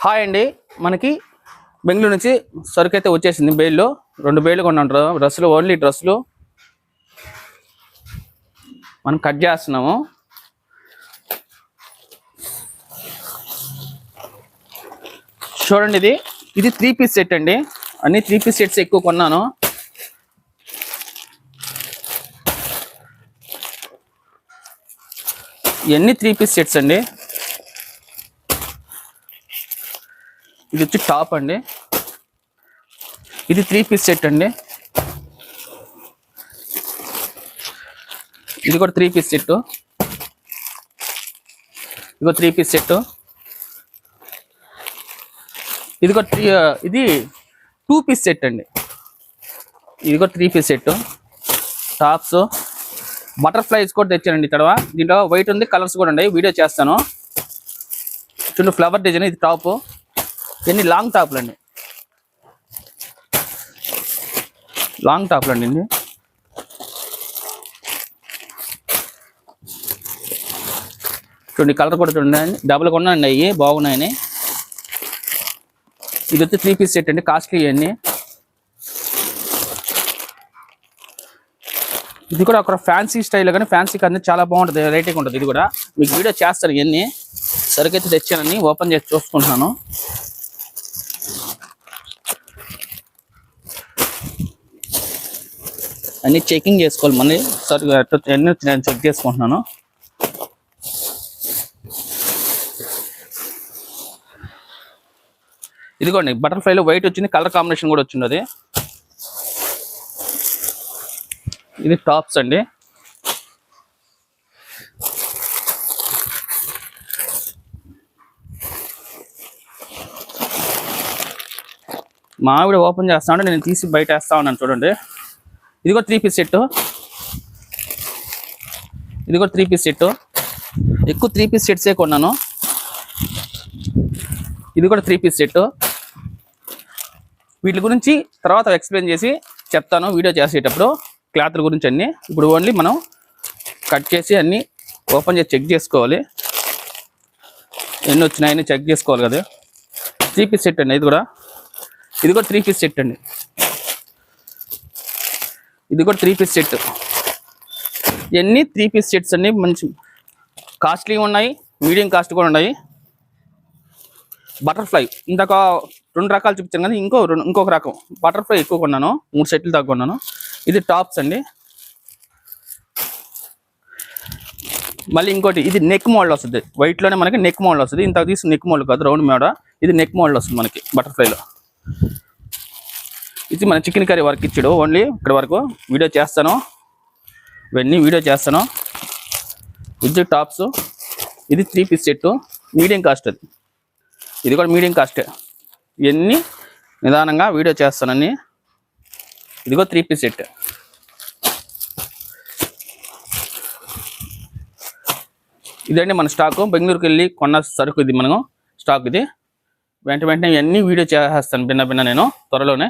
Hi అండి. మనకి బెంగళూరు నుంచి సరుకు అయితే వచ్చేసింది బేల్లో. రెండు బెయిల్ కొన్నాం డ్ర- డ్రెస్సులు ఓన్లీ డ్రెస్సులు. మనం కట్ చేస్తున్నాము. చూడండి ఇది. ఇది త్రీ పీస్ సెట్ అండి. అన్ని త్రీ పీస్ సెట్స్ ఎక్కువ కొన్నాను. ఇవన్నీ త్రీ పీస్ సెట్స్ అండి. ఇది వచ్చి టాప్ అండి. ఇది త్రీ పీస్ సెట్ అండి. ఇది కూడా త్రీ పీస్ సెట్. ఇదిగో త్రీ పీస్ సెట్. ఇది కూడా త్రీ ఇది టూ పీస్ సెట్ అండి. ఇది కూడా three piece set. Tops. Butterflies కూడా తెచ్చానండి ఇక్కడ దీంట్లో వైట్ ఉంది కలర్స్ కూడా ఉన్నాయి. వీడియో చేస్తాను. చూడండి ఫ్లవర్ డిజైన్ ఇది టాప్. ఇవన్నీ లాంగ్ టాప్లు అండి? లాంగ్ టాప్లు అండి ఇన్ని? చూడండి కలర్ కూడా చూడండి. డబుల్ కొన్నాయండి అవి బాగున్నాయని ఇది వచ్చి త్రీ పీస్ సెట్ అండి కాస్ట్లీ ఇవన్నీ. ఇది కూడా ఒక ఫ్యాన్సీ స్టైల్ కానీ ఫ్యాన్సీ కానీ చాలా బాగుంటుంది రేటింగ్ ఉంటుంది ఇది కూడా. మీకు వీడియో చేస్తారు ఇవన్నీ. సరికైతే తెచ్చానని ఓపెన్ చేసి చూసుకుంటున్నాను. అన్ని చెకింగ్ చేసుకోవాలి. మళ్ళీ సరిగ్గా ఎన్ని నేను చెక్ చేసుకుంటున్నాను. ఇదిగోండి బటర్ఫ్లైలో వైట్ వచ్చింది కలర్ కాంబినేషన్ కూడా వచ్చింది ఇది టాప్స్ అండి. మా ఆవిడ ఓపెన్ చేస్తా ఉంటే నేను తీసి బయట వేస్తా ఉన్నాను చూడండి. ఇది కూడా త్రీ పీస్ సెట్ ఇది కూడా త్రీ పీస్ సెట్ ఎక్కువ త్రీ పీస్ సెట్సే కొన్నాను. ఇది కూడా త్రీ పీస్ సెట్ వీటి గురించి తర్వాత ఎక్స్ప్లెయిన్ చేసి చెప్తాను వీడియో చేసేటప్పుడు క్లాత్ల గురించి అన్ని. ఇప్పుడు ఓన్లీ మనం కట్ చేసి అన్ని ఓపెన్ చేసి చెక్ చేసుకోవాలి. ఎన్ని వచ్చినాయని చెక్ చేసుకోవాలి కదా. త్రీ పీస్ సెట్ అండి ఇది కూడా. ఇది కూడా త్రీ పీస్ సెట్ అండి. ఇది కూడా త్రీ పీస్ సెట్ ఇవన్నీ త్రీ పీస్ సెట్స్ అన్ని మంచి కాస్ట్లీ ఉన్నాయి. మీడియం కాస్ట్ కూడా ఉన్నాయి. బటర్ఫ్లై ఇందాక రెండు రకాలు చూపించాను కానీ ఇంకో ఇంకొక రకం. బటర్ఫ్లై ఎక్కువ కొన్నాను. మూడు సెట్లు దాకా కొన్నాను. ఇది టాప్స్ అండి. మళ్ళీ ఇంకోటి ఇది నెక్ మోడల్ వస్తుంది. వైట్లోనే మనకి నెక్ మోడల్ వస్తుంది. ఇంత తీసి నెక్ మోడల్ కాదు రౌండ్ మేడ ఇది నెక్ మోడల్ వస్తుంది మనకి బటర్ఫ్లైలో ఇది మన చికెన్ కర్రీ వర్క్ ఇచ్చాడు. ఓన్లీ ఇక్కడ వరకు వీడియో చేస్తాను. ఇవన్నీ వీడియో చేస్తాను. విత్ టాప్స్ ఇది three piece set medium cost అది ఇది కూడా మీడియం కాస్టే ఇవన్నీ నిదానంగా వీడియో చేస్తానని ఇదిగో త్రీ పీస్ సెట్ ఇదండి మన స్టాకు బెంగళూరుకి వెళ్ళి కొన్న సరుకు ఇది మనము. స్టాక్ ఇది. వెంట వెంటనే ఇవన్నీ వీడియో చేసేస్తాను భిన్న భిన్న నేను త్వరలోనే.